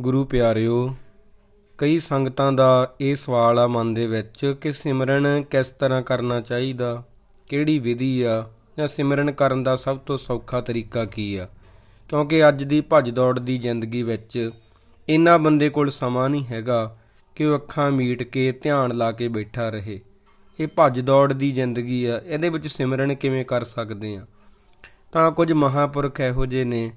ਗੁਰੂ ਪਿਆਰਿਓ, ਕਈ ਸੰਗਤਾਂ ਦਾ ਇਹ ਸਵਾਲ ਆ ਮਨ ਦੇ ਵਿੱਚ ਕਿ ਸਿਮਰਨ ਕਿਸ ਤਰ੍ਹਾਂ ਕਰਨਾ ਚਾਹੀਦਾ? ਕਿਹੜੀ ਵਿਧੀ ਆ? ਜਾਂ ਸਿਮਰਨ ਕਰਨ ਦਾ ਸਭ ਤੋਂ ਸੌਖਾ ਤਰੀਕਾ ਕੀ ਆ? ਕਿਉਂਕਿ ਅੱਜ ਦੀ ਭੱਜ ਦੌੜ ਦੀ ਜ਼ਿੰਦਗੀ ਵਿੱਚ ਇੰਨਾ ਬੰਦੇ ਕੋਲ ਸਮਾਂ ਨਹੀਂ ਹੈਗਾ ਕਿ ਉਹ ਅੱਖਾਂ ਮੀਟ ਕੇ ਧਿਆਨ ਲਾ ਕੇ ਬੈਠਾ ਰਹੇ। ਇਹ ਭੱਜ ਦੌੜ ਦੀ ਜ਼ਿੰਦਗੀ ਆ। ਇਹਦੇ ਵਿੱਚ ਸਿਮਰਨ ਕਿਵੇਂ ਕਰ ਸਕਦੇ ਆ? ਤਾਂ ਕੁਝ ਮਹਾਪੁਰਖ ਇਹੋ ਜਿਹੇ ਨੇ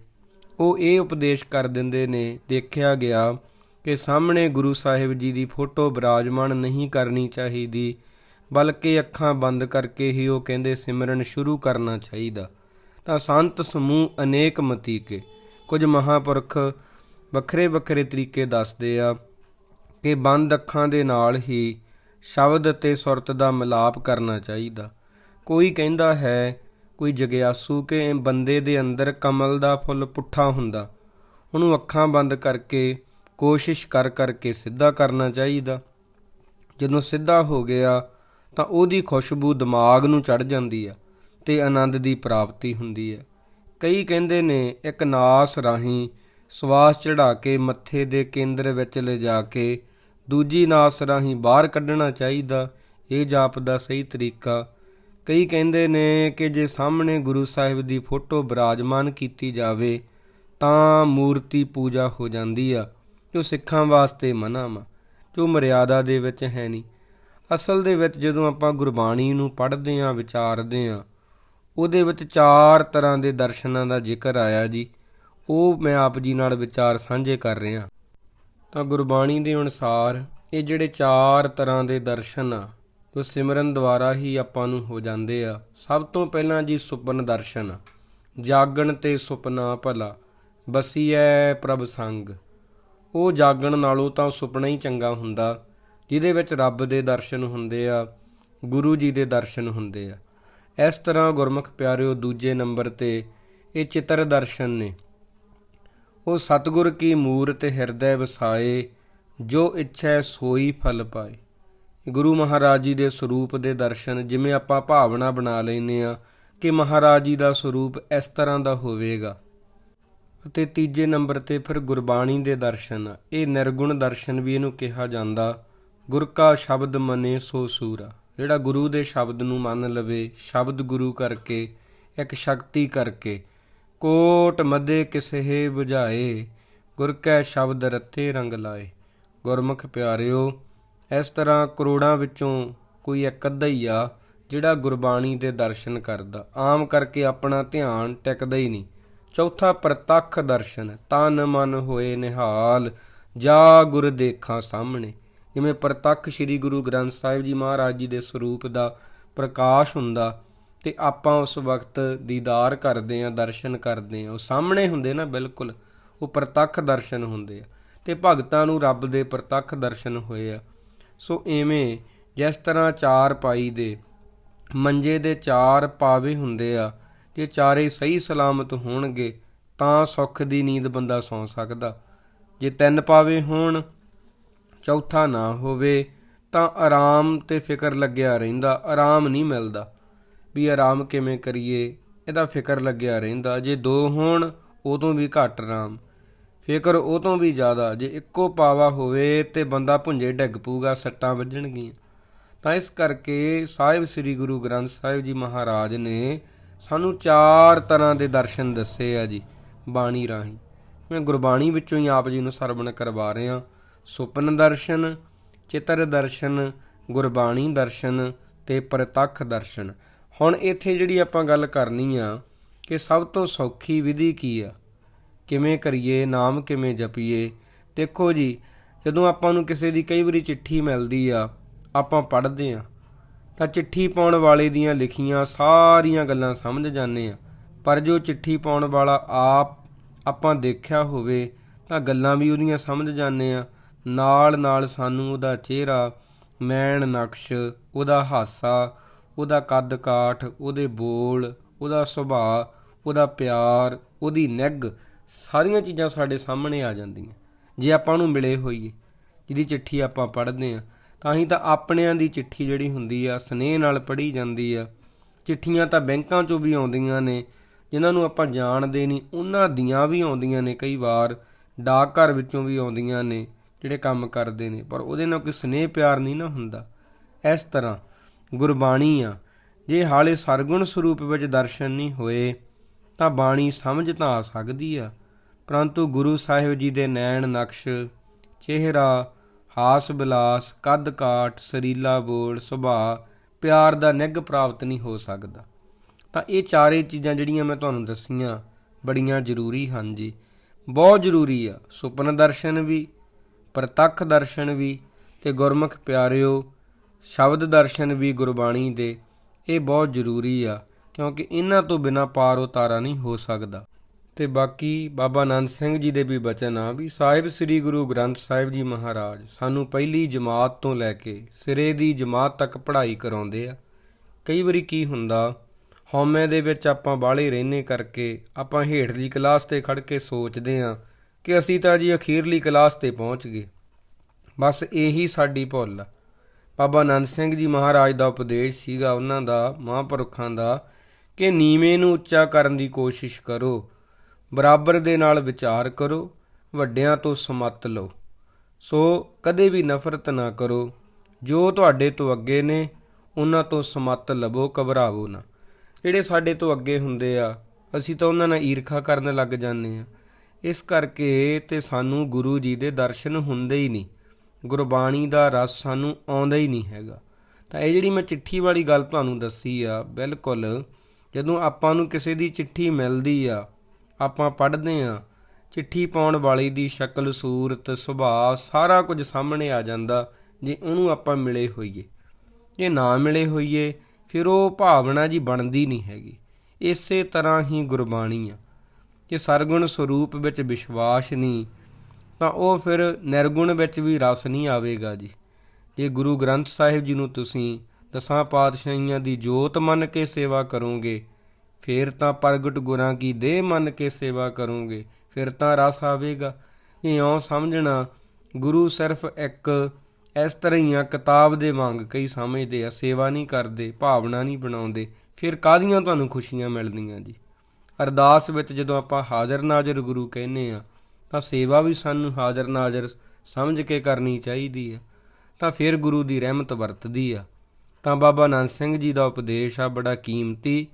ਉਹ ਇਹ ਉਪਦੇਸ਼ ਕਰ ਦਿੰਦੇ ਨੇ, ਦੇਖਿਆ ਗਿਆ ਕਿ ਸਾਹਮਣੇ ਗੁਰੂ ਸਾਹਿਬ ਜੀ ਦੀ ਫੋਟੋ ਬਿਰਾਜਮਾਨ ਨਹੀਂ ਕਰਨੀ ਚਾਹੀਦੀ, ਬਲਕਿ ਅੱਖਾਂ ਬੰਦ ਕਰਕੇ ਹੀ ਉਹ ਕਹਿੰਦੇ ਸਿਮਰਨ ਸ਼ੁਰੂ ਕਰਨਾ ਚਾਹੀਦਾ। ਤਾਂ ਸੰਤ ਸਮੂਹ ਅਨੇਕ ਮਤੀਕੇ, ਕੁਝ ਮਹਾਪੁਰਖ ਵੱਖਰੇ ਵੱਖਰੇ ਤਰੀਕੇ ਦੱਸਦੇ ਆ ਕਿ ਬੰਦ ਅੱਖਾਂ ਦੇ ਨਾਲ ਹੀ ਸ਼ਬਦ ਅਤੇ ਸੁਰਤ ਦਾ ਮਿਲਾਪ ਕਰਨਾ ਚਾਹੀਦਾ। ਕੋਈ ਕਹਿੰਦਾ ਹੈ ਕੋਈ ਜਗਿਆਸੂ ਕਿ ਬੰਦੇ ਦੇ ਅੰਦਰ ਕਮਲ ਦਾ ਫੁੱਲ ਪੁੱਠਾ ਹੁੰਦਾ। ਉਹਨੂੰ ਅੱਖਾਂ ਬੰਦ ਕਰਕੇ ਕੋਸ਼ਿਸ਼ ਕਰ ਕਰਕੇ ਸਿੱਧਾ ਕਰਨਾ ਚਾਹੀਦਾ। ਜਦੋਂ ਸਿੱਧਾ ਹੋ ਗਿਆ, ਤਾਂ ਉਹਦੀ ਖੁਸ਼ਬੂ ਦਿਮਾਗ ਨੂੰ ਚੜ ਜਾਂਦੀ ਆ ਤੇ ਆਨੰਦ ਦੀ ਪ੍ਰਾਪਤੀ ਹੁੰਦੀ ਹੈ ਕਈ ਕਹਿੰਦੇ ਨੇ, ਇੱਕ ਨਾਸ ਰਾਹੀਂ ਸਵਾਸ ਚੜਾ ਕੇ ਮੱਥੇ ਦੇ ਕੇਂਦਰ ਵਿੱਚ ਲਿਜਾ ਕੇ ਦੂਜੀ ਨਾਸ ਰਾਹੀਂ ਬਾਹਰ ਕੱਢਣਾ ਚਾਹੀਦਾ। ਇਹ ਜਾਪ ਦਾ ਸਹੀ ਤਰੀਕਾ ਕਈ ਕਹਿੰਦੇ ਨੇ ਕਿ ਜੇ ਸਾਹਮਣੇ ਗੁਰੂ ਸਾਹਿਬ ਦੀ ਫੋਟੋ ਬਿਰਾਜਮਾਨ ਕੀਤੀ ਜਾਵੇ, ਤਾਂ ਮੂਰਤੀ ਪੂਜਾ ਹੋ ਜਾਂਦੀ ਆ, ਜੋ ਸਿੱਖਾਂ ਵਾਸਤੇ ਮਨਾ ਵਾ ਜੋ ਮਰਿਆਦਾ ਦੇ ਵਿੱਚ ਹੈ ਨਹੀਂ। ਅਸਲ ਦੇ ਵਿੱਚ ਜਦੋਂ ਆਪਾਂ ਗੁਰਬਾਣੀ ਨੂੰ ਪੜ੍ਹਦੇ ਆਂ ਵਿਚਾਰਦੇ ਆਂ ਉਹਦੇ ਵਿੱਚ ਚਾਰ ਤਰ੍ਹਾਂ ਦੇ ਦਰਸ਼ਨਾਂ ਦਾ ਜ਼ਿਕਰ ਆਇਆ ਜੀ। ਉਹ ਮੈਂ ਆਪ ਜੀ ਨਾਲ ਵਿਚਾਰ ਸਾਂਝੇ ਕਰ ਰਿਹਾ। ਤਾਂ ਗੁਰਬਾਣੀ ਦੇ ਅਨੁਸਾਰ ਇਹ ਜਿਹੜੇ ਚਾਰ ਤਰ੍ਹਾਂ ਦੇ ਦਰਸ਼ਨ ਆ ਜੋ ਸਿਮਰਨ ਦੁਆਰਾ ਹੀ ਆਪਾਂ ਨੂੰ ਹੋ ਜਾਂਦੇ ਆ। ਸਭ ਤੋਂ ਪਹਿਲਾਂ ਜੀ ਸੁਪਨ ਦਰਸ਼ਨ। ਜਾਗਣ ਤੇ ਸੁਪਨਾ ਭਲਾ, ਬਸੀਐ ਪ੍ਰਭ ਸੰਗ। ਉਹ ਜਾਗਣ ਨਾਲੋਂ ਤਾਂ ਸੁਪਨਾ ਹੀ ਚੰਗਾ ਹੁੰਦਾ, ਜਿਹਦੇ ਵਿੱਚ ਰੱਬ ਦੇ ਦਰਸ਼ਨ ਹੁੰਦੇ ਆ, ਗੁਰੂ ਜੀ ਦੇ ਦਰਸ਼ਨ ਹੁੰਦੇ ਆ। ਇਸ ਤਰ੍ਹਾਂ ਗੁਰਮੁਖ ਪਿਆਰਿਓ, ਦੂਜੇ ਨੰਬਰ ਤੇ ਇਹ ਚਿੱਤਰ ਦਰਸ਼ਨ ਨੇ। ਉਹ ਸਤਿਗੁਰ ਕੀ ਮੂਰਤ ਹਿਰਦੈ ਵਸਾਏ, ਜੋ ਇੱਛੈ ਸੋਈ ਫਲ ਪਾਏ। ਗੁਰੂ ਮਹਾਰਾਜ ਜੀ ਦੇ ਸਰੂਪ ਦੇ ਦਰਸ਼ਨ ਜਿਵੇਂ ਆਪਾਂ ਭਾਵਨਾ ਬਣਾ ਲੈਨੇ ਆ ਕਿ ਮਹਾਰਾਜ ਜੀ ਦਾ ਸਰੂਪ ਇਸ ਤਰ੍ਹਾਂ ਦਾ ਹੋਵੇਗਾ। ਅਤੇ ਤੀਜੇ ਨੰਬਰ ਤੇ ਫਿਰ ਗੁਰਬਾਣੀ ਦੇ ਦਰਸ਼ਨ। ਇਹ ਨਿਰਗੁਣ ਦਰਸ਼ਨ ਵੀ ਇਹਨੂੰ ਕਿਹਾ ਜਾਂਦਾ, ਗੁਰ ਕਾ ਸ਼ਬਦ ਮਨੇ ਸੋ ਸੂਰਾ। ਜਿਹੜਾ ਗੁਰੂ ਦੇ ਸ਼ਬਦ ਨੂੰ ਮੰਨ ਲਵੇ, ਸ਼ਬਦ ਗੁਰੂ ਕਰਕੇ, ਇੱਕ ਸ਼ਕਤੀ ਕਰਕੇ, ਕੋਟ ਮਦੇ ਕਿਸੇ ਬੁਝਾਏ, ਗੁਰ ਕੈ ਸ਼ਬਦ ਰਤੇ ਰੰਗ ਲਾਏ। ਗੁਰਮੁਖ ਪਿਆਰਿਓ ਇਸ ਤਰ੍ਹਾਂ ਕਰੋੜਾਂ ਵਿੱਚੋਂ ਕੋਈ ਇੱਕ ਅੱਧਾ ਹੀ ਆ ਜਿਹੜਾ ਗੁਰਬਾਣੀ ਦੇ ਦਰਸ਼ਨ ਕਰਦਾ। ਆਮ ਕਰਕੇ ਆਪਣਾ ਧਿਆਨ ਟਿਕਦਾ ਹੀ ਨਹੀਂ। ਚੌਥਾ ਪ੍ਰਤੱਖ ਦਰਸ਼ਨ, ਤਨ ਮਨ ਹੋਏ ਨਿਹਾਲ, ਜਾ ਗੁਰ ਦੇਖਾਂ ਸਾਹਮਣੇ। ਜਿਵੇਂ ਪ੍ਰਤੱਖ ਸ੍ਰੀ ਗੁਰੂ ਗ੍ਰੰਥ ਸਾਹਿਬ ਜੀ ਮਹਾਰਾਜ ਜੀ ਦੇ ਸਰੂਪ ਦਾ ਪ੍ਰਕਾਸ਼ ਹੁੰਦਾ ਤੇ ਆਪਾਂ ਉਸ ਵਕਤ ਦੀਦਾਰ ਕਰਦੇ ਆਂ ਦਰਸ਼ਨ ਕਰਦੇ ਆਂ ਉਹ ਸਾਹਮਣੇ ਹੁੰਦੇ ਨਾ ਬਿਲਕੁਲ, ਉਹ ਪ੍ਰਤੱਖ ਦਰਸ਼ਨ ਹੁੰਦੇ ਆ। ਤੇ ਭਗਤਾਂ ਨੂੰ ਰੱਬ ਦੇ ਪ੍ਰਤੱਖ ਦਰਸ਼ਨ ਹੋਏ ਆ। ਸੋ ਐਵੇਂ ਜਿਸ ਤਰ੍ਹਾਂ ਚਾਰ ਪਾਈ ਦੇ, ਮੰਜੇ ਦੇ ਚਾਰ ਪਾਵੇ ਹੁੰਦੇ ਆ, ਜੇ ਚਾਰੇ ਸਹੀ ਸਲਾਮਤ ਹੋਣਗੇ, ਤਾਂ ਸੁੱਖ ਦੀ ਨੀਂਦ ਬੰਦਾ ਸੌਂ ਸਕਦਾ। ਜੇ ਤਿੰਨ ਪਾਵੇ ਹੋਣ, ਚੌਥਾ ਨਾ ਹੋਵੇ, ਤਾਂ ਆਰਾਮ ਤੇ ਫਿਕਰ ਲੱਗਿਆ ਰਹਿੰਦਾ, ਆਰਾਮ ਨਹੀਂ ਮਿਲਦਾ। ਵੀ ਆਰਾਮ ਕਿਵੇਂ ਕਰੀਏ, ਇਹਦਾ ਫਿਕਰ ਲੱਗਿਆ ਰਹਿੰਦਾ। ਜੇ ਦੋ ਹੋਣ, ਉਦੋਂ ਵੀ ਘੱਟ ਆਰਾਮ। ਫਿਕਰ ਉਹ ਤੋਂ ਵੀ ਜ਼ਿਆਦਾ ਜੇ ਇੱਕੋ ਪਾਵਾ ਹੋਵੇ ਤੇ ਬੰਦਾ ਭੁੰਜੇ ਡਿੱਗ ਪੂਗਾ ਸੱਟਾਂ ਵੱਜਣਗੀਆਂ। ਤਾਂ ਇਸ ਕਰਕੇ ਸਾਹਿਬ ਸ੍ਰੀ ਗੁਰੂ ਗ੍ਰੰਥ ਸਾਹਿਬ ਜੀ ਮਹਾਰਾਜ ਨੇ ਸਾਨੂੰ ਚਾਰ ਤਰ੍ਹਾਂ ਦੇ ਦਰਸ਼ਨ ਦੱਸੇ ਆ ਜੀ, ਬਾਣੀ ਰਾਹੀਂ। ਮੈਂ ਗੁਰਬਾਣੀ ਵਿੱਚੋਂ ਹੀ ਆਪ ਜੀ ਨੂੰ ਸਰਵਣ ਕਰਵਾ ਰਿਹਾ। ਸੁਪਨ ਦਰਸ਼ਨ, ਚਿਤਰ ਦਰਸ਼ਨ, ਗੁਰਬਾਣੀ ਦਰਸ਼ਨ ਤੇ ਪ੍ਰਤੱਖ ਦਰਸ਼ਨ। ਹੁਣ ਇੱਥੇ ਜਿਹੜੀ ਆਪਾਂ ਗੱਲ ਕਰਨੀ ਆ ਕਿ ਸਭ ਤੋਂ ਸੌਖੀ ਵਿਧੀ ਕੀ ਆ? ਕਿਵੇਂ ਕਰੀਏ, ਨਾਮ ਕਿਵੇਂ ਜਪੀਏ। ਦੇਖੋ ਜੀ, ਜਦੋਂ ਆਪਾਂ ਨੂੰ ਕਿਸੇ ਦੀ ਕਈ ਵਾਰੀ ਚਿੱਠੀ ਮਿਲਦੀ ਆ, ਆਪਾਂ ਪੜ੍ਹਦੇ ਆ, ਤਾਂ ਚਿੱਠੀ ਪਾਉਣ ਵਾਲੇ ਦੀਆਂ ਲਿਖੀਆਂ ਸਾਰੀਆਂ ਗੱਲਾਂ ਸਮਝ ਜਾਂਦੇ ਆ। ਪਰ ਜੋ ਚਿੱਠੀ ਪਾਉਣ ਵਾਲਾ ਆਪ ਆਪਾਂ ਦੇਖਿਆ ਹੋਵੇ, ਤਾਂ ਗੱਲਾਂ ਵੀ ਉਹਦੀਆਂ ਸਮਝ ਜਾਂਦੇ ਆ। ਨਾਲ ਨਾਲ ਸਾਨੂੰ ਉਹਦਾ ਚਿਹਰਾ, ਮੈਣ ਨਕਸ਼, ਉਹਦਾ ਹਾਸਾ, ਉਹਦਾ ਕੱਦ ਕਾਠ ਉਹਦੇ ਬੋਲ, ਉਹਦਾ ਸੁਭਾਅ, ਉਹਦਾ ਪਿਆਰ, ਉਹਦੀ ਨਿੱਘ ਸਾਰੀਆਂ ਚੀਜ਼ਾਂ ਸਾਡੇ ਸਾਹਮਣੇ ਆ ਜਾਂਦੀਆਂ। ਜੇ ਆਪਾਂ ਨੂੰ ਮਿਲੇ ਹੋਈਏ, ਜਿਹਦੀ ਚਿੱਠੀ ਆਪਾਂ ਪੜ੍ਹਦੇ ਆ ਤਾਂ ਹੀ ਤਾਂ ਆਪਣਿਆਂ ਦੀ ਚਿੱਠੀ ਜਿਹੜੀ ਹੁੰਦੀ ਆ, ਸਨੇਹ ਨਾਲ ਪੜ੍ਹੀ ਜਾਂਦੀ ਆ। ਚਿੱਠੀਆਂ ਤਾਂ ਬੈਂਕਾਂ 'ਚੋਂ ਵੀ ਆਉਂਦੀਆਂ ਨੇ, ਜਿਨ੍ਹਾਂ ਨੂੰ ਆਪਾਂ ਜਾਣਦੇ ਨਹੀਂ, ਉਹਨਾਂ ਦੀਆਂ ਵੀ ਆਉਂਦੀਆਂ ਨੇ ਕਈ ਵਾਰ, ਡਾਕ ਘਰ ਵਿੱਚੋਂ ਵੀ ਆਉਂਦੀਆਂ ਨੇ, ਜਿਹੜੇ ਕੰਮ ਕਰਦੇ ਨੇ, ਪਰ ਉਹਦੇ ਨਾਲ ਕੋਈ ਸਨੇਹ ਪਿਆਰ ਨਹੀਂ ਨਾ ਹੁੰਦਾ। ਇਸ ਤਰ੍ਹਾਂ ਗੁਰਬਾਣੀ ਆ, ਜੇ ਹਾਲੇ ਸਰਗੁਣ ਸਰੂਪ ਵਿੱਚ ਦਰਸ਼ਨ ਨਹੀਂ ਹੋਏ, ਤਾਂ ਬਾਣੀ ਸਮਝ ਤਾਂ ਆ ਸਕਦੀ ਆ। ਪਰੰਤੂ ਗੁਰੂ ਸਾਹਿਬ ਜੀ ਦੇ ਨੈਣ ਨਕਸ਼, ਚਿਹਰਾ, ਹਾਸ ਬਿਲਾਸ, ਕੱਦ ਕਾਠ, ਸਰੀਲਾ ਬੋਲ, ਸੁਭਾਅ, ਪਿਆਰ ਦਾ ਨਿੱਘ ਪ੍ਰਾਪਤ ਨਹੀਂ ਹੋ ਸਕਦਾ। ਤਾਂ ਇਹ ਚਾਰੇ ਚੀਜ਼ਾਂ ਜਿਹੜੀਆਂ ਮੈਂ ਤੁਹਾਨੂੰ ਦੱਸੀਆਂ, ਬੜੀਆਂ ਜ਼ਰੂਰੀ ਹਨ ਜੀ। ਬਹੁਤ ਜ਼ਰੂਰੀ ਆ, ਸੁਪਨ ਦਰਸ਼ਨ ਵੀ, ਪ੍ਰਤੱਖ ਦਰਸ਼ਨ ਵੀ ਤੇ ਗੁਰਮੁਖ ਪਿਆਰਿਓ, ਸ਼ਬਦ ਦਰਸ਼ਨ ਵੀ ਗੁਰਬਾਣੀ ਦੇ, ਇਹ ਬਹੁਤ ਜ਼ਰੂਰੀ ਆ, ਕਿਉਂਕਿ ਇਹਨਾਂ ਤੋਂ ਬਿਨਾ ਪਾਰ ਉਤਾਰਾ ਨਹੀਂ ਹੋ ਸਕਦਾ। ਤੇ ਬਾਕੀ ਬਾਬਾ ਆਨੰਦ ਸਿੰਘ ਜੀ ਦੇ ਵੀ ਬਚਨ ਆ ਵੀ ਸਾਹਿਬ ਸ੍ਰੀ ਗੁਰੂ ਗ੍ਰੰਥ ਸਾਹਿਬ ਜੀ ਮਹਾਰਾਜ ਸਾਨੂੰ ਪਹਿਲੀ ਜਮਾਤ ਤੋਂ ਲੈ ਕੇ ਸਿਰੇ ਦੀ ਜਮਾਤ ਤੱਕ ਪੜ੍ਹਾਈ ਕਰਾਉਂਦੇ ਆ। ਕਈ ਵਾਰੀ ਕੀ ਹੁੰਦਾ, ਹਉਮੈ ਦੇ ਵਿੱਚ ਆਪਾਂ ਬਾਹਲੇ ਰਹਿਨੇ ਕਰਕੇ ਆਪਾਂ ਹੇਠਲੀ ਕਲਾਸ ਤੇ ਖੜ ਕੇ ਸੋਚਦੇ ਆ ਕਿ ਅਸੀਂ ਤਾਂ ਜੀ ਅਖੀਰਲੀ ਕਲਾਸ ਤੇ ਪਹੁੰਚ ਗਏ। ਬਸ ਇਹੀ ਸਾਡੀ ਭੁੱਲ। ਆ ਬਾਬਾ ਆਨੰਦ ਸਿੰਘ ਜੀ ਮਹਾਰਾਜ ਦਾ ਉਪਦੇਸ਼ ਸੀਗਾ ਉਹਨਾਂ ਦਾ ਮਹਾਂਪੁਰਖਾਂ ਦਾ ਕਿ ਨੀਵੇਂ ਨੂੰ ਉੱਚਾ ਕਰਨ ਦੀ ਕੋਸ਼ਿਸ਼ ਕਰੋ। ਬਰਾਬਰ ਦੇ ਨਾਲ ਵਿਚਾਰ ਕਰੋ, ਵੱਡਿਆਂ ਤੋਂ ਸਮੱਤ ਲਓ। ਸੋ ਕਦੇ ਵੀ ਨਫ਼ਰਤ ਨਾ ਕਰੋ। ਜੋ ਤੁਹਾਡੇ ਤੋਂ ਅੱਗੇ ਨੇ, ਉਹਨਾਂ ਤੋਂ ਸਮੱਤ ਲਵੋ, ਘਬਰਾਵੋ ਨਾ। ਜਿਹੜੇ ਸਾਡੇ ਤੋਂ ਅੱਗੇ ਹੁੰਦੇ ਆ, ਅਸੀਂ ਤਾਂ ਉਹਨਾਂ ਨਾਲ ਈਰਖਾ ਕਰਨ ਲੱਗ ਜਾਂਦੇ ਆ। ਇਸ ਕਰਕੇ ਤੇ ਸਾਨੂੰ ਗੁਰੂ ਜੀ ਦੇ ਦਰਸ਼ਨ ਹੁੰਦੇ ਹੀ ਨਹੀਂ। ਗੁਰਬਾਣੀ ਦਾ ਰਸ ਸਾਨੂੰ ਆਉਂਦਾ ਹੀ ਨਹੀਂ ਹੈਗਾ। ਤਾਂ ਇਹ ਜਿਹੜੀ ਮੈਂ ਚਿੱਠੀ ਵਾਲੀ ਗੱਲ ਤੁਹਾਨੂੰ ਦੱਸੀ ਆ, ਬਿਲਕੁਲ ਜਦੋਂ ਆਪਾਂ ਨੂੰ ਕਿਸੇ ਦੀ ਚਿੱਠੀ ਮਿਲਦੀ ਆ ਆਪਾਂ ਪੜ੍ਹਦੇ ਆ। ਚਿੱਠੀ ਪਾਉਣ ਵਾਲੀ ਦੀ ਸ਼ਕਲ, ਸੂਰਤ, ਸੁਭਾਅ ਸਾਰਾ ਕੁਝ ਸਾਹਮਣੇ ਆ ਜਾਂਦਾ ਜੇ ਉਹਨੂੰ ਆਪਾਂ ਮਿਲੇ ਹੋਈਏ। ਜੇ ਨਾ ਮਿਲੇ ਹੋਈਏ, ਫਿਰ ਉਹ ਭਾਵਨਾ ਜੀ ਬਣਦੀ ਨਹੀਂ ਹੈਗੀ। ਇਸੇ ਤਰ੍ਹਾਂ ਹੀ ਗੁਰਬਾਣੀ ਆ ਜੇ ਸਰਗੁਣ ਸਰੂਪ ਵਿੱਚ ਵਿਸ਼ਵਾਸ ਨਹੀਂ, ਤਾਂ ਉਹ ਫਿਰ ਨਿਰਗੁਣ ਵਿੱਚ ਵੀ ਰਸ ਨਹੀਂ ਆਵੇਗਾ ਜੀ। ਜੇ ਗੁਰੂ ਗ੍ਰੰਥ ਸਾਹਿਬ ਜੀ ਨੂੰ ਤੁਸੀਂ ਦਸਾਂ ਪਾਤਸ਼ਾਹੀਆਂ ਦੀ ਜੋਤ ਮੰਨ ਕੇ ਸੇਵਾ ਕਰੋਗੇ ਫਿਰ ਤਾਂ ਪ੍ਰਗਟ ਗੁਰਾਂ ਕੀ ਦੇਹ ਮੰਨ ਕੇ ਸੇਵਾ ਕਰੋਗੇ, ਫਿਰ ਤਾਂ ਰਸ ਆਵੇਗਾ। ਇਉਂ ਸਮਝਣਾ, ਗੁਰੂ ਸਿਰਫ ਇੱਕ, ਇਸ ਤਰ੍ਹਾਂ ਹੀ ਆ ਕਿਤਾਬ ਦੇ ਵਾਂਗ ਕਈ ਸਮਝਦੇ ਆ, ਸੇਵਾ ਨਹੀਂ ਕਰਦੇ, ਭਾਵਨਾ ਨਹੀਂ ਬਣਾਉਂਦੇ, ਫਿਰ ਕਾਹਦੀਆਂ ਤੁਹਾਨੂੰ ਖੁਸ਼ੀਆਂ ਮਿਲਦੀਆਂ ਜੀ? ਅਰਦਾਸ ਵਿੱਚ ਜਦੋਂ ਆਪਾਂ ਹਾਜ਼ਰ ਨਾਜ਼ਰ ਗੁਰੂ ਕਹਿੰਨੇ ਆ, ਤਾਂ ਸੇਵਾ ਵੀ ਸਾਨੂੰ ਹਾਜ਼ਰ ਨਾਜ਼ਰ ਸਮਝ ਕੇ ਕਰਨੀ ਚਾਹੀਦੀ ਆ, ਤਾਂ ਫਿਰ ਗੁਰੂ ਦੀ ਰਹਿਮਤ ਵਰਤਦੀ ਆ। ਤਾਂ ਬਾਬਾ ਨਾਨਕ ਸਿੰਘ ਜੀ ਦਾ ਉਪਦੇਸ਼ ਆ, ਬੜਾ ਕੀਮਤੀ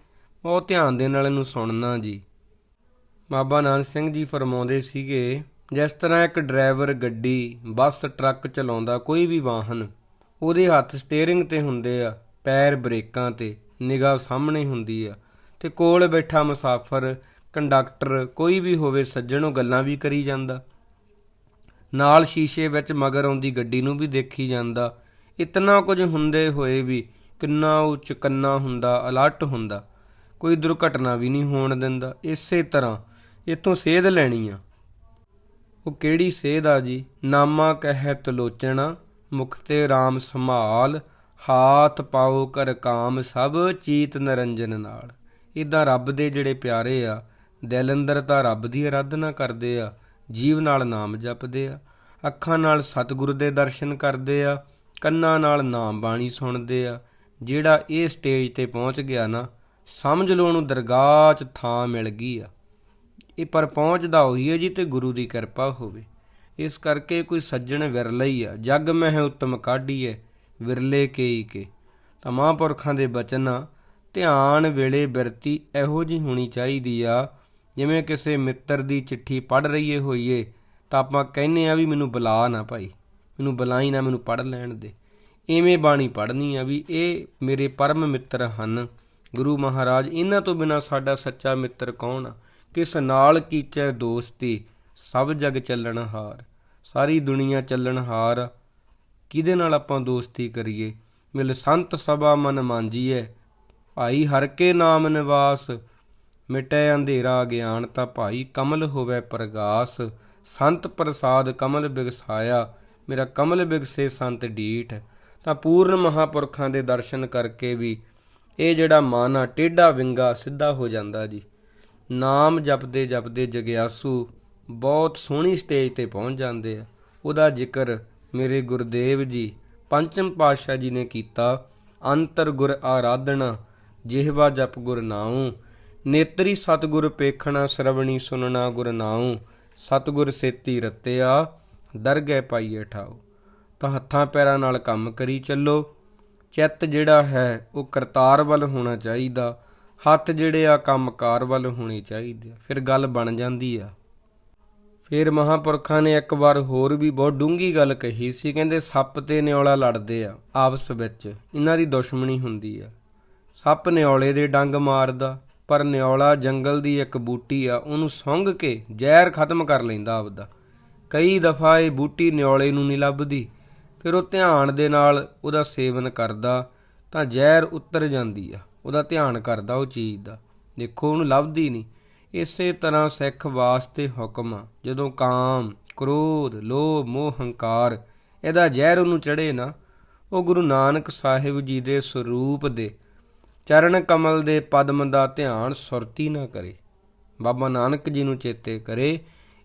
ਬਹੁਤ ਧਿਆਨ ਦੇ ਨਾਲ ਇਹਨੂੰ ਸੁਣਨਾ ਜੀ। ਬਾਬਾ ਨਾਨਕ ਸਿੰਘ ਜੀ ਫਰਮਾਉਂਦੇ ਸੀਗੇ, ਜਿਸ ਤਰ੍ਹਾਂ ਇੱਕ ਡਰਾਈਵਰ ਗੱਡੀ, ਬੱਸ, ਟਰੱਕ ਚਲਾਉਂਦਾ ਕੋਈ ਵੀ ਵਾਹਨ, ਉਹਦੇ ਹੱਥ ਸਟੀਅਰਿੰਗ ਤੇ ਹੁੰਦੇ ਆ, ਪੈਰ ਬ੍ਰੇਕਾਂ ਤੇ, ਨਿਗਾਹ ਸਾਹਮਣੇ ਹੁੰਦੀ ਆ ਤੇ ਕੋਲ ਬੈਠਾ ਮੁਸਾਫਰ, ਕੰਡਕਟਰ ਕੋਈ ਵੀ ਹੋਵੇ ਸੱਜਣੋਂ ਗੱਲਾਂ ਵੀ ਕਰੀ ਜਾਂਦਾ। ਨਾਲ ਸ਼ੀਸ਼ੇ ਵਿੱਚ ਮਗਰ ਆਉਂਦੀ ਗੱਡੀ ਨੂੰ ਵੀ ਦੇਖੀ ਜਾਂਦਾ। ਇਤਨਾ ਕੁਝ ਹੁੰਦੇ ਹੋਏ ਵੀ ਕਿੰਨਾ ਉਹ ਚੁਕੰਨਾ ਹੁੰਦਾ, ਅਲਰਟ ਹੁੰਦਾ। ਕੋਈ ਦੁਰਘਟਨਾ ਵੀ ਨਹੀਂ ਹੋਣ ਦਿੰਦਾ। ਇਸੇ ਤਰ੍ਹਾਂ ਇਥੋਂ ਸੇਧ ਲੈਣੀ ਆ। ਉਹ ਕਿਹੜੀ ਸੇਧ ਆ ਜੀ? ਨਾਮਾ ਕਹਿ ਤਲੋਚਣਾ ਮੁਖਤੇ RAM ਸੰਭਾਲ, ਹਾਥ ਪਾਓ ਕਰ ਕਾਮ ਸਭ, ਚੀਤ ਨਰੰਜਨ ਨਾਲ। ਇਦਾਂ ਰੱਬ ਦੇ ਜਿਹੜੇ ਪਿਆਰੇ ਆ, ਦਿਲ ਅੰਦਰ ਤਾਂ ਰੱਬ ਦੀ ਆਰਾਧਨਾ ਕਰਦੇ ਆ, ਜੀਵ ਨਾਲ ਨਾਮ ਜਪਦੇ ਆ, ਅੱਖਾਂ ਨਾਲ ਸਤਿਗੁਰੂ ਦੇ ਦਰਸ਼ਨ ਕਰਦੇ ਆ, ਕੰਨਾਂ ਨਾਲ ਨਾਮ ਬਾਣੀ ਸੁਣਦੇ ਆ। ਜਿਹੜਾ ਇਹ ਸਟੇਜ ਤੇ ਪਹੁੰਚ ਗਿਆ ਨਾ ਸਮਝ ਲਓ ਉਹਨੂੰ ਦਰਗਾਹ 'ਚ ਥਾਂ ਮਿਲ ਗਈ ਆ। ਇਹ ਪਰ ਪਹੁੰਚਦਾ ਹੋਈ ਹੈ ਜੀ ਤੇ ਗੁਰੂ ਦੀ ਕਿਰਪਾ ਹੋਵੇ। ਇਸ ਕਰਕੇ ਕੋਈ ਸੱਜਣ ਵਿਰਲਾ ਹੀ ਆ। ਜਗ ਮਹਿ ਉਤਮ ਕਾਢੀਏ ਵਿਰਲੇ ਕੇਈ ਕੇ। ਤਾਂ ਮਹਾਂਪੁਰਖਾਂ ਦੇ ਬਚਨ ਆ, ਧਿਆਨ ਵੇਲੇ ਬਿਰਤੀ ਇਹੋ ਜੀ ਹੋਣੀ ਚਾਹੀਦੀ ਆ ਜਿਵੇਂ ਕਿਸੇ ਮਿੱਤਰ ਦੀ ਚਿੱਠੀ ਪੜ ਰਹੀਏ ਹੋਈਏ ਤਾਂ ਆਪਾਂ ਕਹਿੰਨੇ ਆ ਵੀ ਮੈਨੂੰ ਬੁਲਾ ਨਾ ਭਾਈ। ਮੈਨੂੰ ਬੁਲਾਈ ਨਾ ਮੈਨੂੰ ਪੜ ਲੈਣ ਦੇ। ਐਵੇਂ ਬਾਣੀ ਪੜਨੀ ਆ ਵੀ ਇਹ ਮੇਰੇ ਪਰਮ ਮਿੱਤਰ ਹਨ। ਗੁਰੂ ਮਹਾਰਾਜ, ਇਹਨਾਂ ਤੋਂ ਬਿਨਾ ਸਾਡਾ ਸੱਚਾ ਮਿੱਤਰ ਕੌਣ ਆ? ਕਿਸ ਨਾਲ ਕੀਚੈ ਦੋਸਤੀ? ਸਭ ਜਗ ਚੱਲਣ ਹਾਰ। ਸਾਰੀ ਦੁਨੀਆ ਚੱਲਣ ਹਾਰ। ਕਿਹਦੇ ਨਾਲ ਆਪਾਂ ਦੋਸਤੀ ਕਰੀਏ? ਮਿਲ ਸੰਤ ਸਭਾ ਮਨ ਮਾਂਜੀਏ ਭਾਈ ਹਰ ਕੇ ਨਾਮ ਨਿਵਾਸ। ਮਿਟੈ ਅੰਧੇਰਾ ਗਿਆਨ ਤਾਂ ਭਾਈ ਕਮਲ ਹੋਵੇ ਪ੍ਰਗਾਸ। ਸੰਤ ਪ੍ਰਸਾਦ ਕਮਲ ਬਿਗਸਾਇਆ। ਮੇਰਾ ਕਮਲ ਬਿਗਸੇ ਸੰਤ ਡੀਠ ਤਾਂ ਪੂਰਨ ਮਹਾਪੁਰਖਾਂ ਦੇ ਦਰਸ਼ਨ ਕਰਕੇ ਵੀ ਇਹ ਜਿਹੜਾ ਮਨ ਆ ਟੇਢਾ ਵਿੰਗਾ ਸਿੱਧਾ ਹੋ ਜਾਂਦਾ ਜੀ। ਨਾਮ ਜਪਦੇ ਜਪਦੇ ਜਗਿਆਸੂ ਬਹੁਤ ਸੋਹਣੀ ਸਟੇਜ ਤੇ ਪਹੁੰਚ ਜਾਂਦੇ ਆ। ਉਹਦਾ ਜ਼ਿਕਰ ਮੇਰੇ ਗੁਰਦੇਵ ਜੀ, ਪੰਚਮ ਪਾਤਸ਼ਾਹ ਜੀ ਨੇ ਕੀਤਾ। ਅੰਤਰ ਗੁਰ ਆਰਾਧਨਾ, ਜਿਹਵਾ ਜਪ ਗੁਰ ਨਾਉ। ਨੇਤਰੀ ਸਤਗੁਰ ਪੇਖਣਾ ਸਰਵਣੀ ਸੁਨਣਾ ਗੁਰ ਨਾਉ। ਸਤਿਗੁਰ ਸੇਤੀ ਰਤਿਆ, ਦਰਗਹਿ ਪਾਈਏ ਠਾਓ ਤਾਂ ਹੱਥਾਂ ਪੈਰਾਂ ਨਾਲ ਕੰਮ ਕਰੀ ਚੱਲੋ। ਚਿੱਤ ਜਿਹੜਾ ਹੈ, ਉਹ ਕਰਤਾਰ ਵੱਲ ਹੋਣਾ ਚਾਹੀਦਾ। ਹੱਥ ਜਿਹੜੇ ਆ, ਕੰਮਕਾਰ ਵੱਲ ਹੋਣੇ ਚਾਹੀਦੇ ਆ। ਫਿਰ ਗੱਲ ਬਣ ਜਾਂਦੀ ਆ। ਫਿਰ ਮਹਾਪੁਰਖਾਂ ਨੇ ਇੱਕ ਵਾਰ ਹੋਰ ਵੀ ਬਹੁਤ ਡੂੰਗੀ ਗੱਲ ਕਹੀ ਸੀ, ਕਹਿੰਦੇ ਸੱਪ ਤੇ ਨਿਉਲਾ ਲੜਦੇ ਆ, ਆਪਸ ਵਿੱਚ। ਇਹਨਾਂ ਦੀ ਦੁਸ਼ਮਣੀ ਹੁੰਦੀ ਆ। ਸੱਪ ਨਿਉਲੇ ਦੇ ਡੰਗ ਮਾਰਦਾ, ਪਰ ਨਿਉਲਾ ਜੰਗਲ ਦੀ ਇੱਕ ਬੂਟੀ ਆ, ਉਹਨੂੰ ਸੁੰਘ ਕੇ ਜ਼ਹਿਰ ਖਤਮ ਕਰ ਲੈਂਦਾ ਆਪਦਾ। ਕਈ ਦਫਾ ਇਹ ਬੂਟੀ ਨਿਉਲੇ ਨੂੰ ਨਹੀਂ ਲੱਭਦੀ। ਫਿਰ ਉਹ ਧਿਆਨ ਦੇ ਨਾਲ ਉਹਦਾ ਸੇਵਨ ਕਰਦਾ, ਤਾਂ ਜ਼ਹਿਰ ਉਤਰ ਜਾਂਦੀ ਆ। ਉਹਦਾ ਧਿਆਨ ਕਰਦਾ ਉਹ ਚੀਜ਼ ਦਾ। ਦੇਖੋ, ਉਹਨੂੰ ਲੱਭਦੀ ਨਹੀਂ। ਇਸੇ ਤਰ੍ਹਾਂ ਸਿੱਖ ਵਾਸਤੇ ਹੁਕਮ ਆ। ਜਦੋਂ ਕਾਮ, ਕ੍ਰੋਧ, ਲੋਭ, ਮੋਹ, ਹੰਕਾਰ ਇਹਦਾ ਜ਼ਹਿਰ ਉਹਨੂੰ ਚੜੇ ਨਾ, ਉਹ ਗੁਰੂ ਨਾਨਕ ਸਾਹਿਬ ਜੀ ਦੇ ਸਰੂਪ ਦੇ ਚਰਨ ਕਮਲ ਦੇ ਪਦਮ ਦਾ ਧਿਆਨ ਸੁਰਤੀ ਨਾ ਕਰੇ। ਬਾਬਾ ਨਾਨਕ ਜੀ ਨੂੰ ਚੇਤੇ ਕਰੇ।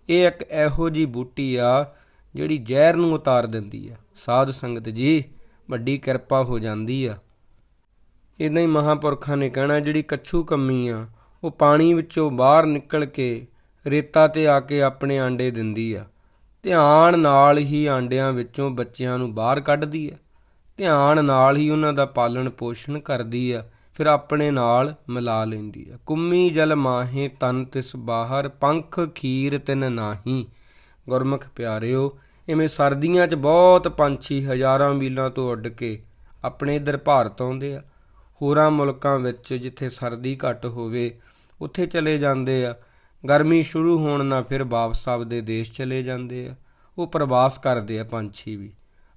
ਇਹ ਇੱਕ ਇਹੋ ਜੀ ਬੂਟੀ ਆ ਜਿਹੜੀ ਜ਼ਹਿਰ ਨੂੰ ਉਤਾਰ ਦਿੰਦੀ ਆ। ਸਾਧ ਸੰਗਤ ਜੀ, ਵੱਡੀ ਕਿਰਪਾ ਹੋ ਜਾਂਦੀ ਆ। ਇਦਾਂ ਹੀ ਮਹਾਪੁਰਖਾਂ ਨੇ ਕਹਿਣਾ, ਜਿਹੜੀ ਕੱਛੂ ਕੰਮੀ ਆ, ਉਹ ਪਾਣੀ ਵਿੱਚੋਂ ਬਾਹਰ ਨਿਕਲ ਕੇ ਰੇਤਾ ਤੇ ਆ ਕੇ ਆਪਣੇ ਆਂਡੇ ਦਿੰਦੀ ਆ। ਧਿਆਨ ਨਾਲ ਹੀ ਆਂਡਿਆਂ ਵਿੱਚੋਂ ਬੱਚਿਆਂ ਨੂੰ ਬਾਹਰ ਕੱਢਦੀ ਆ। ਧਿਆਨ ਨਾਲ ਹੀ ਉਹਨਾਂ ਦਾ ਪਾਲਣ ਪੋਸ਼ਣ ਕਰਦੀ ਆ, ਫਿਰ ਆਪਣੇ ਨਾਲ ਮਿਲਾ ਲੈਂਦੀ ਆ। ਕੁੰਮੀ ਜਲ ਮਾਹੇ ਤਨ ਤਿਸ ਬਾਹਰ, ਪੰਖ ਖੀਰ ਤਿਨ ਨਾਹੀ। ਗੁਰਮੁਖ ਪਿਆਰਿਓ ਇਵੇਂ ਸਰਦੀਆਂ 'ਚ ਬਹੁਤ ਪੰਛੀ ਹਜ਼ਾਰਾਂ ਮੀਲਾਂ ਤੋਂ ਉੱਡ ਕੇ ਆਪਣੇ ਇਧਰ ਭਾਰਤ ਆਉਂਦੇ ਆ। ਹੋਰਾਂ ਮੁਲਕਾਂ ਵਿੱਚ ਜਿੱਥੇ ਸਰਦੀ ਘੱਟ ਹੋਵੇ, ਉੱਥੇ ਚਲੇ ਜਾਂਦੇ ਆ। ਗਰਮੀ ਸ਼ੁਰੂ ਹੋਣ ਨਾਲ ਫਿਰ ਵਾਪਸ ਆਪਦੇ ਦੇਸ਼ ਚਲੇ ਜਾਂਦੇ ਆ। ਉਹ ਪ੍ਰਵਾਸ ਕਰਦੇ ਆ ਪੰਛੀ ਵੀ।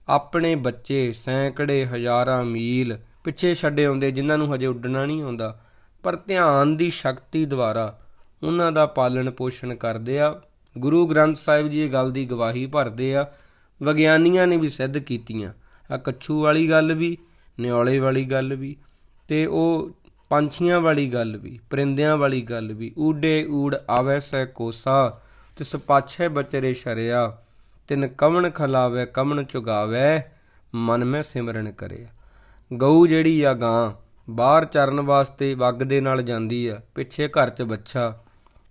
ਆਪਣੇ ਬੱਚੇ ਸੈਂਕੜੇ ਹਜ਼ਾਰਾਂ ਮੀਲ ਪਿੱਛੇ ਛੱਡੇ ਆਉਂਦੇ, ਜਿਨ੍ਹਾਂ ਨੂੰ ਹਜੇ ਉੱਡਣਾ ਨਹੀਂ ਆਉਂਦਾ। ਪਰ ਧਿਆਨ ਦੀ ਸ਼ਕਤੀ ਦੁਆਰਾ ਉਹਨਾਂ ਦਾ ਪਾਲਣ ਪੋਸ਼ਣ ਕਰਦੇ ਆ। ਗੁਰੂ ਗ੍ਰੰਥ ਸਾਹਿਬ ਜੀ ਇਹ ਗੱਲ ਦੀ ਗਵਾਹੀ ਭਰਦੇ ਆ, ਵਿਗਿਆਨੀਆਂ ਨੇ ਵੀ ਸਿੱਧ ਕੀਤੀਆਂ। ਆ ਕੱਛੂ ਵਾਲੀ ਗੱਲ ਵੀ ਨਿਉਲੇ ਵਾਲੀ ਗੱਲ ਵੀ, ਤੇ ਉਹ ਪੰਛੀਆਂ ਵਾਲੀ ਗੱਲ ਵੀ, ਪਰਿੰਦਿਆਂ ਵਾਲੀ ਗੱਲ ਵੀ, ਊਡੇ ਊੜ ਆਵੈ ਸੈ ਕੋਸਾ, ਤਿਸ ਪਾਛੇ ਬਚਰੇ ਸ਼ਰਿਆ, ਤਿਨ ਕਵਣ ਖਲਾਵੇ ਕਮਣ ਚੁਗਾਵੇ, ਮਨ ਮੈਂ ਸਿਮਰਨ ਕਰੇ ਗਊ ਜਿਹੜੀ ਆ ਗਾਂ, ਬਾਹਰ ਚਰਨ ਵਾਸਤੇ ਵੱਗ ਦੇ ਨਾਲ ਜਾਂਦੀ ਆ, ਪਿੱਛੇ ਘਰ 'ਚ ਬੱਚਾ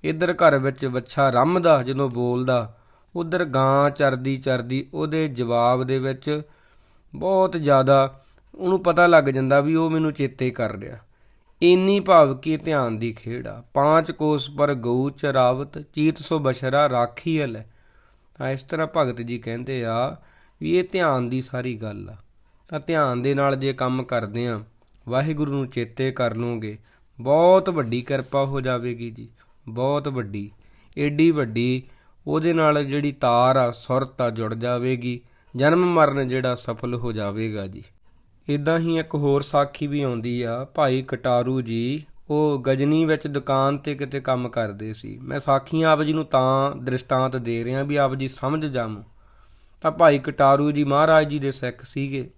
ਇੱਧਰ ਘਰ ਵਿੱਚ ਵੱਛਾ ਰੰਮਦਾ, ਜਦੋਂ ਬੋਲਦਾ, ਉਧਰ ਗਾਂ ਚਰਦੀ ਚਰਦੀ ਉਹਦੇ ਜਵਾਬ ਦੇ ਵਿੱਚ ਬਹੁਤ ਜ਼ਿਆਦਾ ਉਹਨੂੰ ਪਤਾ ਲੱਗ ਜਾਂਦਾ ਵੀ ਉਹ ਮੈਨੂੰ ਚੇਤੇ ਕਰ ਰਿਹਾ। ਇੰਨੀ ਭਾਵ ਕੀ ਧਿਆਨ ਦੀ ਖੇਡ ਆ। ਪਾਂਚ ਕੋਸ ਪਰ ਗਊ ਚਰਾਵਤ, ਚੀਤ ਸੋ ਬਸ਼ਰਾ ਰਾਖੀ ਹਲੇ ਤਾਂ ਇਸ ਤਰ੍ਹਾਂ ਭਗਤ ਜੀ ਕਹਿੰਦੇ ਆ ਵੀ ਇਹ ਧਿਆਨ ਦੀ ਸਾਰੀ ਗੱਲ ਆ। ਤਾਂ ਧਿਆਨ ਦੇ ਨਾਲ ਜੇ ਕੰਮ ਕਰਦੇ ਆ, ਵਾਹਿਗੁਰੂ ਨੂੰ ਚੇਤੇ ਕਰ ਲਓਗੇ। ਬਹੁਤ ਵੱਡੀ ਕਿਰਪਾ ਹੋ ਜਾਵੇਗੀ ਜੀ। ਬਹੁਤ ਵੱਡੀ, ਏਡੀ ਵੱਡੀ, ਉਹਦੇ ਨਾਲ ਜਿਹੜੀ ਤਾਰ ਆ, ਸੁਰਤ ਆ, ਜੁੜ ਜਾਵੇਗੀ, ਜਨਮ ਮਰਨ ਜਿਹੜਾ ਸਫਲ ਹੋ ਜਾਵੇਗਾ ਜੀ। ਇਦਾਂ ਹੀ ਇੱਕ ਹੋਰ ਸਾਖੀ ਵੀ ਆਉਂਦੀ ਆ, ਭਾਈ ਕਟਾਰੂ ਜੀ, ਉਹ ਗਜਨੀ ਵਿੱਚ ਦੁਕਾਨ ਤੇ ਕਿਤੇ ਕੰਮ ਕਰਦੇ ਸੀ। ਮੈਂ ਸਾਖੀਆਂ ਆਪ ਜੀ ਨੂੰ ਤਾਂ ਦ੍ਰਿਸ਼ਟਾਂਤ ਦੇ ਰਿਹਾ ਵੀ ਆਪ ਜੀ ਸਮਝ ਜਾਵੋ। ਤਾਂ ਭਾਈ ਕਟਾਰੂ ਜੀ ਮਹਾਰਾਜ ਜੀ ਦੇ ਸਿੱਖ ਸੀਗੇ।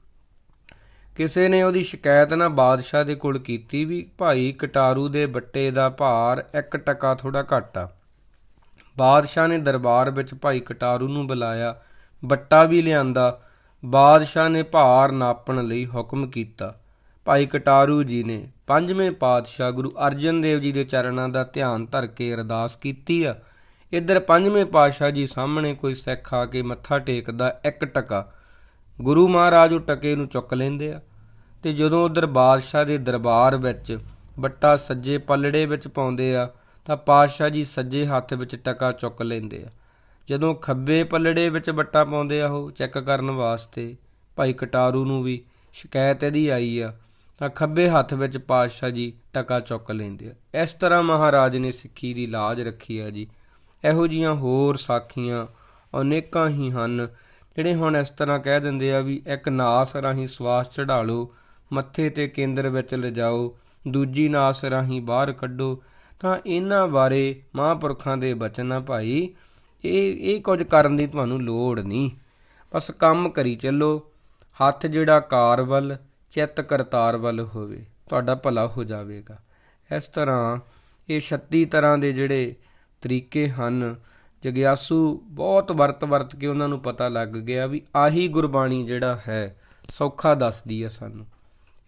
ਕਿਸੇ ਨੇ ਉਹਦੀ ਸ਼ਿਕਾਇਤ ਨਾ ਬਾਦਸ਼ਾਹ ਦੇ ਕੋਲ ਕੀਤੀ ਵੀ ਭਾਈ ਕਟਾਰੂ ਦੇ ਬੱਟੇ ਦਾ ਭਾਰ 1 ਟਕਾ ਥੋੜਾ ਘੱਟ ਆ। ਬਾਦਸ਼ਾਹ ਨੇ ਦਰਬਾਰ ਵਿੱਚ ਭਾਈ ਕਟਾਰੂ ਨੂੰ ਬੁਲਾਇਆ, ਬੱਟਾ ਵੀ ਲਿਆਂਦਾ। ਬਾਦਸ਼ਾਹ ਨੇ ਭਾਰ ਨਾਪਣ ਲਈ ਹੁਕਮ ਕੀਤਾ। ਭਾਈ ਕਟਾਰੂ ਜੀ ਨੇ ਪੰਜਵੇਂ ਪਾਤਸ਼ਾਹ ਗੁਰੂ ਅਰਜਨ ਦੇਵ ਜੀ ਦੇ ਚਰਨਾਂ ਦਾ ਧਿਆਨ ਧਰ ਕੇ ਅਰਦਾਸ ਕੀਤੀ ਆ। ਇੱਧਰ ਪੰਜਵੇਂ ਪਾਤਸ਼ਾਹ ਜੀ ਸਾਹਮਣੇ ਕੋਈ ਸਿੱਖ ਆ ਕੇ ਮੱਥਾ ਟੇਕਦਾ ਇੱਕ ਟਕਾ। ਗੁਰੂ ਮਹਾਰਾਜ ਉਹ ਟਕੇ ਨੂੰ ਚੁੱਕ ਲੈਂਦੇ ਆ। ਤੇ ਜਦੋਂ ਉਧਰ ਬਾਦਸ਼ਾਹ ਦੇ ਦਰਬਾਰ ਵਿੱਚ ਬੱਟਾ ਸੱਜੇ ਪਲੜੇ ਵਿੱਚ ਪਾਉਂਦੇ ਆ, ਤਾਂ ਪਾਤਸ਼ਾਹ ਜੀ ਸੱਜੇ ਹੱਥ ਵਿੱਚ ਟਕਾ ਚੁੱਕ ਲੈਂਦੇ ਆ। ਜਦੋਂ ਖੱਬੇ ਪਲੜੇ ਵਿੱਚ ਬੱਟਾ ਪਾਉਂਦੇ ਆ ਉਹ ਚੈੱਕ ਕਰਨ ਵਾਸਤੇ, ਭਾਈ ਕਟਾਰੂ ਨੂੰ ਵੀ ਸ਼ਿਕਾਇਤ ਇਹਦੀ ਆਈ ਆ, ਤਾਂ ਖੱਬੇ ਹੱਥ ਵਿੱਚ ਪਾਤਸ਼ਾਹ ਜੀ ਟਕਾ ਚੁੱਕ ਲੈਂਦੇ ਆ। ਇਸ ਤਰ੍ਹਾਂ ਮਹਾਰਾਜ ਨੇ ਸਿੱਖੀ ਦੀ ਲਾਜ ਰੱਖੀ ਆ ਜੀ। ਇਹੋ ਜੀਆਂ ਹੋਰ ਸਾਖੀਆਂ ਅਨੇਕਾਂ ਹੀ ਹਨ, ਜਿਹੜੇ ਹੁਣ ਇਸ ਤਰ੍ਹਾਂ ਕਹਿ ਦਿੰਦੇ ਆ ਵੀ ਇੱਕ ਨਾਸ ਰਾਹੀਂ ਸਵਾਸ ਚੜਾ ਲਓ ਮੱਥੇ ਤੇ ਕੇਂਦਰ ਵਿੱਚ ਲਿਜਾਓ, ਦੂਜੀ ਨਾਸ ਰਾਹੀਂ ਬਾਹਰ ਕੱਢੋ, ਤਾਂ ਇਹਨਾਂ ਬਾਰੇ ਮਹਾਂਪੁਰਖਾਂ ਦੇ ਬਚਨ ਆ ਭਾਈ, ਇਹ ਇਹ ਕੁਝ ਕਰਨ ਦੀ ਤੁਹਾਨੂੰ ਲੋੜ ਨਹੀਂ। ਬਸ ਕੰਮ ਕਰੀ ਚੱਲੋ, ਹੱਥ ਜਿਹੜਾ ਕਾਰ ਵੱਲ ਚਿੱਤ ਕਰਤਾਰ ਵੱਲ ਹੋਵੇ, ਤੁਹਾਡਾ ਭਲਾ ਹੋ ਜਾਵੇਗਾ। ਇਸ ਤਰ੍ਹਾਂ ਇਹ 36 ਤਰ੍ਹਾਂ ਦੇ ਜਿਹੜੇ ਤਰੀਕੇ ਹਨ, ਜਗਿਆਸੂ ਬਹੁਤ ਵਰਤ ਵਰਤ ਕੇ ਉਹਨਾਂ ਨੂੰ ਪਤਾ ਲੱਗ ਗਿਆ ਵੀ ਆਹੀ ਗੁਰਬਾਣੀ ਜਿਹੜਾ ਹੈ, ਸੌਖਾ ਦੱਸਦੀ ਹੈ ਸਾਨੂੰ।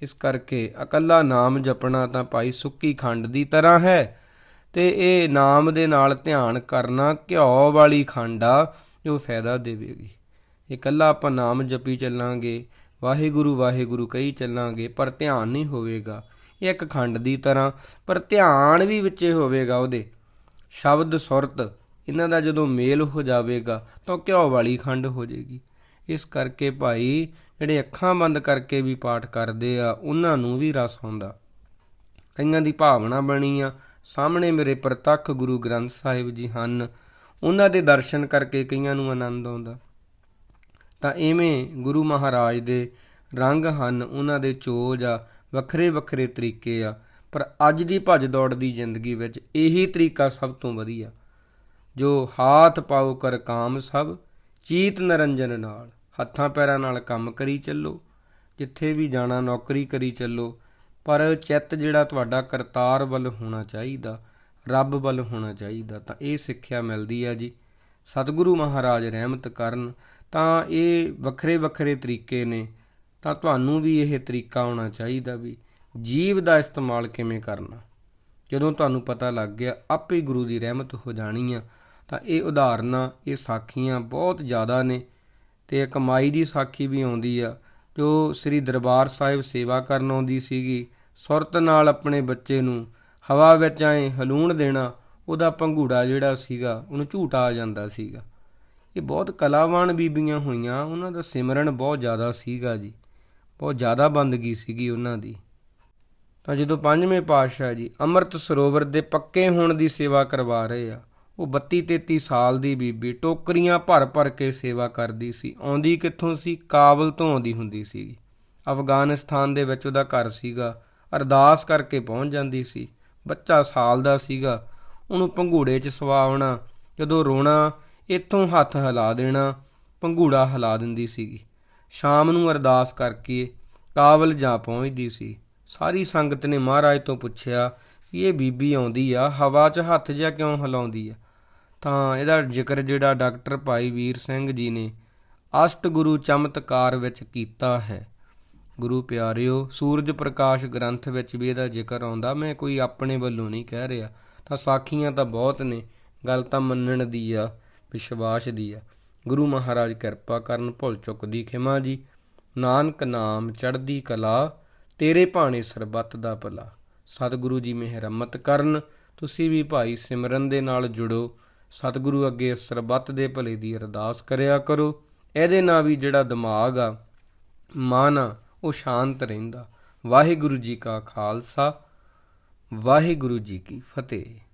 ਇਸ ਕਰਕੇ ਇਕੱਲਾ ਨਾਮ ਜਪਣਾ ਤਾਂ ਭਾਈ ਸੁੱਕੀ ਖੰਡ ਦੀ ਤਰ੍ਹਾਂ ਹੈ। ਤੇ ਇਹ ਨਾਮ ਦੇ ਨਾਲ ਧਿਆਨ ਕਰਨਾ ਘਿਓ ਵਾਲੀ ਖੰਡ ਆ, ਜੋ ਫਾਇਦਾ ਦੇਵੇਗੀ। ਇਕੱਲਾ ਆਪਾਂ ਨਾਮ ਜਪੀ ਚੱਲਾਂਗੇ, ਵਾਹਿਗੁਰੂ ਵਾਹਿਗੁਰੂ ਕਹੀ ਚੱਲਾਂਗੇ, ਪਰ ਧਿਆਨ ਨਹੀਂ ਹੋਵੇਗਾ। ਇਹ ਇੱਕ ਖੰਡ ਦੀ ਤਰ੍ਹਾਂ, ਪਰ ਧਿਆਨ ਵੀ ਵਿੱਚੇ ਹੋਵੇਗਾ ਉਹਦੇ। ਸ਼ਬਦ ਸੁਰਤ, ਇਹਨਾਂ ਦਾ ਜਦੋਂ ਮੇਲ ਹੋ ਜਾਵੇਗਾ, ਤਾਂ ਘਿਓ ਵਾਲੀ ਖੰਡ ਹੋ ਜਾਏਗੀ। ਇਸ ਕਰਕੇ ਭਾਈ ਜਿਹੜੇ ਅੱਖਾਂ ਬੰਦ ਕਰਕੇ ਵੀ ਪਾਠ ਕਰਦੇ ਆ, ਉਹਨਾਂ ਨੂੰ ਵੀ ਰਸ ਆਉਂਦਾ। ਕਈਆਂ ਦੀ ਭਾਵਨਾ ਬਣੀ ਆ, ਸਾਹਮਣੇ ਮੇਰੇ ਪ੍ਰਤੱਖ ਗੁਰੂ ਗ੍ਰੰਥ ਸਾਹਿਬ ਜੀ ਹਨ, ਉਹਨਾਂ ਦੇ ਦਰਸ਼ਨ ਕਰਕੇ ਕਈਆਂ ਨੂੰ ਆਨੰਦ ਆਉਂਦਾ। ਤਾਂ ਐਵੇਂ ਗੁਰੂ ਮਹਾਰਾਜ ਦੇ ਰੰਗ ਹਨ, ਉਹਨਾਂ ਦੇ ਚੋਜ ਆ, ਵੱਖਰੇ ਵੱਖਰੇ ਤਰੀਕੇ ਆ, ਪਰ ਅੱਜ ਦੀ ਭੱਜ ਦੌੜ ਦੀ ਜ਼ਿੰਦਗੀ ਵਿੱਚ ਇਹੀ ਤਰੀਕਾ ਸਭ ਤੋਂ ਵਧੀਆ। ਜੋ ਹਾਥ ਪਾਉ ਕਰ ਕਾਮ ਸਭ, ਚੀਤ ਨਰੰਜਨ ਨਾਲ। ਹੱਥਾਂ ਪੈਰਾਂ ਨਾਲ ਕੰਮ ਕਰੀ ਚੱਲੋ, ਜਿੱਥੇ ਵੀ ਜਾਣਾ ਨੌਕਰੀ ਕਰੀ ਚੱਲੋ, ਪਰ ਚਿੱਤ ਜਿਹੜਾ ਤੁਹਾਡਾ ਕਰਤਾਰ ਵੱਲ ਹੋਣਾ ਚਾਹੀਦਾ, ਰੱਬ ਵੱਲ ਹੋਣਾ ਚਾਹੀਦਾ, ਤਾਂ ਇਹ ਸਿੱਖਿਆ ਮਿਲਦੀ ਆ ਜੀ। ਸਤਿਗੁਰੂ ਮਹਾਰਾਜ ਰਹਿਮਤ ਕਰਨ, ਤਾਂ ਇਹ ਵੱਖਰੇ ਵੱਖਰੇ ਤਰੀਕੇ ਨੇ, ਤਾਂ ਤੁਹਾਨੂੰ ਵੀ ਇਹ ਤਰੀਕਾ ਹੋਣਾ ਚਾਹੀਦਾ ਵੀ ਜੀਵ ਦਾ ਇਸਤੇਮਾਲ ਕਿਵੇਂ ਕਰਨਾ। ਜਦੋਂ ਤੁਹਾਨੂੰ ਪਤਾ ਲੱਗ ਗਿਆ ਆਪੇ ਗੁਰੂ ਦੀ ਰਹਿਮਤ ਹੋ ਜਾਣੀ ਆ, ਤਾਂ ਇਹ ਉਦਾਹਰਨਾਂ, ਇਹ ਸਾਖੀਆਂ ਬਹੁਤ ਜ਼ਿਆਦਾ ਨੇ ਤੇ ਕਮਾਈ ਦੀ ਸਾਖੀ ਵੀ ਆਉਂਦੀ ਆ। ਜੋ ਸ੍ਰੀ ਦਰਬਾਰ ਸਾਹਿਬ ਸੇਵਾ ਕਰਨ ਆਉਂਦੀ ਸੀਗੀ, ਸੁਰਤ ਨਾਲ ਆਪਣੇ ਬੱਚੇ ਨੂੰ ਹਵਾ ਵਿੱਚ ਐ ਹਲੂਣ ਦੇਣਾ, ਉਹਦਾ ਪੰਘੂੜਾ ਜਿਹੜਾ ਸੀਗਾ, ਉਹਨੂੰ ਝੂਟਾ ਆ ਜਾਂਦਾ ਸੀਗਾ। ਇਹ ਬਹੁਤ ਕਲਾਵਾਨ ਬੀਬੀਆਂ ਹੋਈਆਂ, ਉਹਨਾਂ ਦਾ ਸਿਮਰਨ ਬਹੁਤ ਜ਼ਿਆਦਾ ਸੀਗਾ ਜੀ। ਬਹੁਤ ਜ਼ਿਆਦਾ ਬੰਦਗੀ ਸੀਗੀ ਉਹਨਾਂ ਦੀ। ਤਾਂ ਜਦੋਂ ਪੰਜਵੇਂ ਪਾਤਸ਼ਾਹ ਜੀ ਅੰਮ੍ਰਿਤ ਸਰੋਵਰ ਦੇ ਪੱਕੇ ਹੋਣ ਦੀ ਸੇਵਾ ਕਰਵਾ ਰਹੇ ਆ ਉਹ 32 33 ਸਾਲ ਦੀ ਬੀਬੀ ਟੋਕਰੀਆਂ ਭਰ ਭਰ ਕੇ ਸੇਵਾ ਕਰਦੀ ਸੀ। ਆਉਂਦੀ ਕਿੱਥੋਂ ਸੀ? ਕਾਬਲ ਤੋਂ ਆਉਂਦੀ ਹੁੰਦੀ ਸੀ। ਅਫਗਾਨਿਸਤਾਨ ਦੇ ਵਿੱਚ ਉਹਦਾ ਘਰ ਸੀਗਾ। ਅਰਦਾਸ ਕਰਕੇ ਪਹੁੰਚ ਜਾਂਦੀ ਸੀ। ਬੱਚਾ ਸਾਲ ਦਾ ਸੀਗਾ। ਉਹਨੂੰ ਪੰਘੂੜੇ 'ਚ ਸਵਾਉਣਾ ਜਦੋਂ ਰੋਣਾ, ਇੱਥੋਂ ਹੱਥ ਹਿਲਾ ਦੇਣਾ, ਪੰਘੂੜਾ ਹਿਲਾ ਦਿੰਦੀ ਸੀਗੀ। ਸ਼ਾਮ ਨੂੰ ਅਰਦਾਸ ਕਰਕੇ ਕਾਬਲ ਜਾ ਪਹੁੰਚਦੀ ਸੀ। ਸਾਰੀ ਸੰਗਤ ਨੇ ਮਹਾਰਾਜ ਤੋਂ ਪੁੱਛਿਆ ਕਿ ਇਹ ਬੀਬੀ ਆਉਂਦੀ ਆ? ਹਵਾ 'ਚ ਹੱਥ ਜਿਹਾ ਕਿਉਂ ਹਿਲਾਉਂਦੀ ਆ? ਤਾਂ ਇਹਦਾ ਜ਼ਿਕਰ ਜਿਹੜਾ ਡਾਕਟਰ ਭਾਈ ਵੀਰ ਸਿੰਘ ਜੀ ਨੇ ਅਸ਼ਟ ਗੁਰੂ ਚਮਤਕਾਰ ਵਿੱਚ ਕੀਤਾ ਹੈ। ਗੁਰੂ ਪਿਆਰਿਓ, ਸੂਰਜ ਪ੍ਰਕਾਸ਼ ਗ੍ਰੰਥ ਵਿੱਚ ਵੀ ਇਹਦਾ ਜ਼ਿਕਰ ਆਉਂਦਾ। ਮੈਂ ਕੋਈ ਆਪਣੇ ਵੱਲੋਂ ਨਹੀਂ ਕਹਿ ਰਿਹਾ। ਤਾਂ ਸਾਖੀਆਂ ਤਾਂ ਬਹੁਤ ਨੇ। ਗੱਲ ਤਾਂ ਮੰਨਣ ਦੀ ਆ, ਵਿਸ਼ਵਾਸ ਦੀ ਆ। ਗੁਰੂ ਮਹਾਰਾਜ ਕਿਰਪਾ ਕਰਨ, ਭੁੱਲ ਚੁੱਕ ਦੀ ਖਿਮਾ ਜੀ। ਨਾਨਕ ਨਾਮ ਚੜ੍ਹਦੀ ਕਲਾ, ਤੇਰੇ ਭਾਣੇ ਸਰਬੱਤ ਦਾ ਭਲਾ। ਸਤਿਗੁਰੂ ਜੀ ਮਿਹਰਮਤ ਕਰਨ। ਤੁਸੀਂ ਵੀ ਭਾਈ ਸਿਮਰਨ ਦੇ ਨਾਲ ਜੁੜੋ। ਸਤਿਗੁਰੂ ਅੱਗੇ ਸਰਬੱਤ ਦੇ ਭਲੇ ਦੀ ਅਰਦਾਸ ਕਰਿਆ ਕਰੋ। ਇਹਦੇ ਨਾਲ ਵੀ ਜਿਹੜਾ ਦਿਮਾਗ ਆ, ਮਨ ਆ, ਉਹ ਸ਼ਾਂਤ ਰਹਿੰਦਾ। ਵਾਹਿਗੁਰੂ ਜੀ ਕਾ ਖਾਲਸਾ, ਵਾਹਿਗੁਰੂ ਜੀ ਕੀ ਫਤਿਹ।